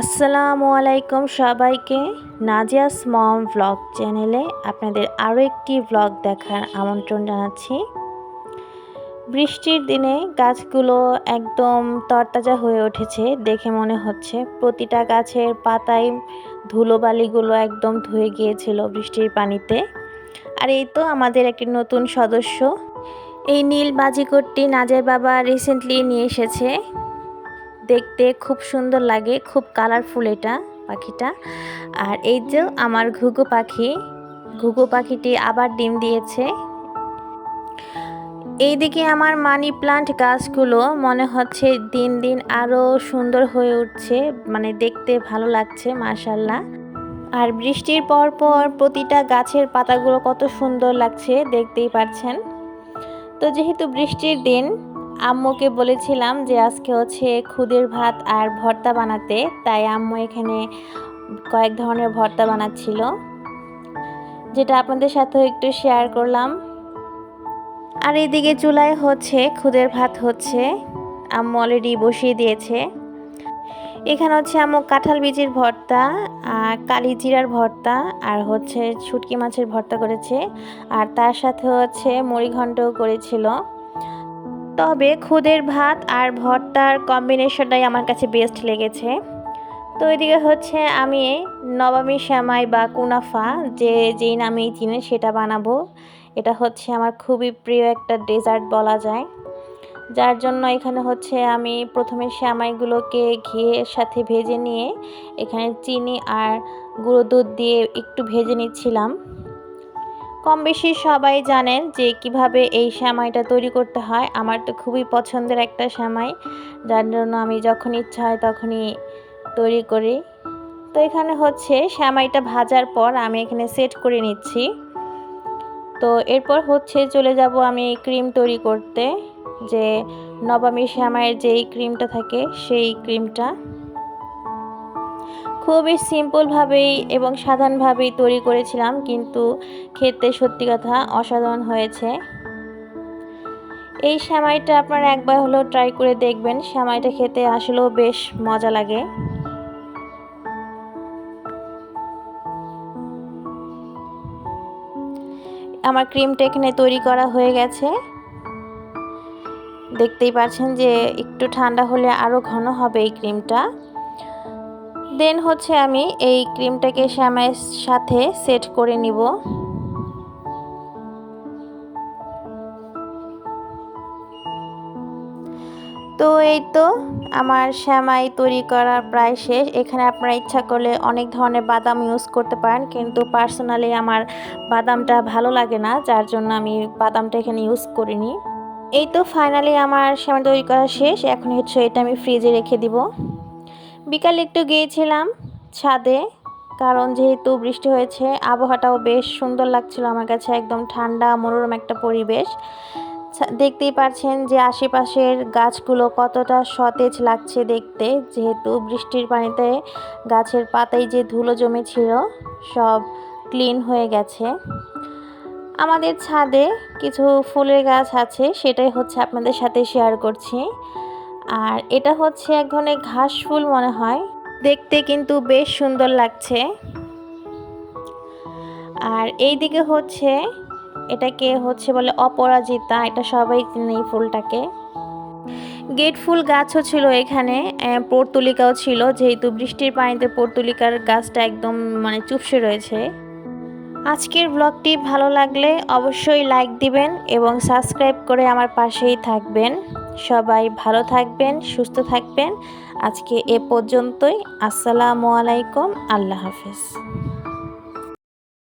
আসসালামু আলাইকুম সবাইকে নাজিয়াস মম ভ্লগ চ্যানেলে আপনাদের আরও একটি ভ্লগ দেখার আমন্ত্রণ জানাচ্ছি। বৃষ্টির দিনে গাছগুলো একদম তরতাজা হয়ে উঠেছে, দেখে মনে হচ্ছে প্রতিটা গাছের পাতায় ধুলোবালিগুলো একদম ধুয়ে গিয়েছিল বৃষ্টির পানিতে। আর এই তো আমাদের একটি নতুন সদস্য। এই নীল বাজিকরটি নাজের বাবা রিসেন্টলি নিয়ে এসেছে। দেখতে খুব সুন্দর লাগে, খুব কালারফুল এটা পাখিটা। আর এই যে আমার ঘুঘু পাখি, ঘুঘু পাখিটি আবার ডিম দিয়েছে। এইদিকে আমার মানি প্লান্ট গাছগুলো মনে হচ্ছে দিন দিন আরও সুন্দর হয়ে উঠছে মানে দেখতে ভালো লাগছে মাশাল্লাহ আর বৃষ্টির পর পর প্রতিটা গাছের পাতাগুলো কত সুন্দর লাগছে, দেখতেই পাচ্ছেন। তো যেহেতু বৃষ্টির দিন আম্মুকে বলেছিলাম যে আজকে হচ্ছে খুদের ভাত আর ভর্তা বানাতে, তাই আম্মু এখানে কয়েক ধরনের ভর্তা বানাচ্ছিল, যেটা আপনাদের সাথেও একটু শেয়ার করলাম। আর এদিকে চুলায় হচ্ছে খুদের ভাত হচ্ছে, আম্মু অলরেডি বসিয়ে দিয়েছে। এখানে হচ্ছে আম্মু কাঁঠাল বীজের ভর্তা, আর কালি জিরার ভর্তা, আর হচ্ছে শুটকি মাছের ভর্তা করেছে, আর তার সাথে হচ্ছে মুড়িঘণ্টও করেছিল। তবে খুদের ভাত আর ভর্তার কম্বিনেশনটাই আমার কাছে বেস্ট লেগেছে। তো এদিকে হচ্ছে আমি নবমী শ্যামাই বা কুনাফা, যে যেই নামেই চিনে সেটা বানাবো। এটা হচ্ছে আমার খুবই প্রিয় একটা ডেজার্ট বলা যায়। যার জন্য এখানে হচ্ছে আমি প্রথমে শ্যামাইগুলোকে ঘিয়ের সাথে ভেজে নিয়ে এখানে চিনি আর গুঁড়ো দুধ দিয়ে একটু ভেজে নিচ্ছিলাম। কম বেশি সবাই জানেন যে কীভাবে এই শ্যামাইটা তৈরি করতে হয়। আমার তো খুবই পছন্দের একটা শ্যামাই, যার জন্য আমি যখন ইচ্ছা হয় তখনই তৈরি করি। তো এখানে হচ্ছে শ্যামাইটা ভাজার পর আমি এখানে সেট করে নিচ্ছি। তো এরপর হচ্ছে চলে যাব আমি ক্রিম তৈরি করতে, যে নবমী শ্যামাইয়ের যেই ক্রিমটা থাকে সেই ক্রিমটা। খুবই সিম্পলভাবেই এবং সাধারণভাবেই তৈরি করেছিলাম, কিন্তু খেতে সত্যি কথা অসাধারণ হয়েছে। এই শ্যামাইটা আপনারা একবার হলেও ট্রাই করে দেখবেন শ্যামাইটা খেতে আসলেও বেশ মজা লাগে। আমার ক্রিমটা এখানে তৈরি করা হয়ে গেছে। দেখতেই পাচ্ছেন যে একটু ঠান্ডা হলে আরও ঘন হবে এই ক্রিমটা দেন হচ্ছে আমি এই ক্রিমটাকে শ্যামাইয়ের সাথে সেট করে নিব। তো এই তো আমার শ্যামাই তৈরি করা প্রায় শেষ। এখানে আপনারা ইচ্ছা করলে অনেক ধরনের বাদাম ইউজ করতে পারেন, কিন্তু পার্সোনালি আমার বাদামটা ভালো লাগে না, যার জন্য আমি বাদামটা এখানে ইউজ করিনি। এই তো ফাইনালি আমার শ্যামাই তৈরি করা শেষ। এখন হচ্ছে এটা আমি ফ্রিজে রেখে দিব। বিকালে একটু গিয়েছিলাম ছাদে, কারণ যেহেতু বৃষ্টি হয়েছে, আবহাওয়াটাও বেশ সুন্দর লাগছিল আমার কাছে, একদম ঠান্ডা, মনোরম একটা পরিবেশ। দেখতেই পাচ্ছেন যে আশেপাশের গাছগুলো কতটা সতেজ লাগছে দেখতে, যেহেতু বৃষ্টির পানিতে গাছের পাতায় যে ধুলো জমেছিল, সব ক্লিন হয়ে গেছে। আমাদের ছাদে কিছু ফুলের গাছ আছে, সেটাই হচ্ছে আপনাদের সাথে শেয়ার করছি। আর এটা হচ্ছে এক ধরনের ঘাস ফুল মনে হয়। দেখতে কিন্তু বেশ সুন্দর লাগছে। আর এই দিকে হচ্ছে, এটাকে হচ্ছে বলে অপরাজিতা, এটা সবাই চিনে এই ফুলটাকে। গেট ফুল গাছও ছিল এখানে পর্তুলিকাও ছিল, যেহেতু বৃষ্টির পানিতে পর্তুলিকার গাছটা একদম মানে চুপসে রয়েছে। আজকের ব্লগটি ভালো লাগলে অবশ্যই লাইক দিবেন এবং সাবস্ক্রাইব করে আমার পাশেই থাকবেন। সবাই ভালো থাকবেন সুস্থ থাকবেন। আজকে এ পর্যন্তই। আসসালামু আলাইকুম। আল্লাহ হাফেজ।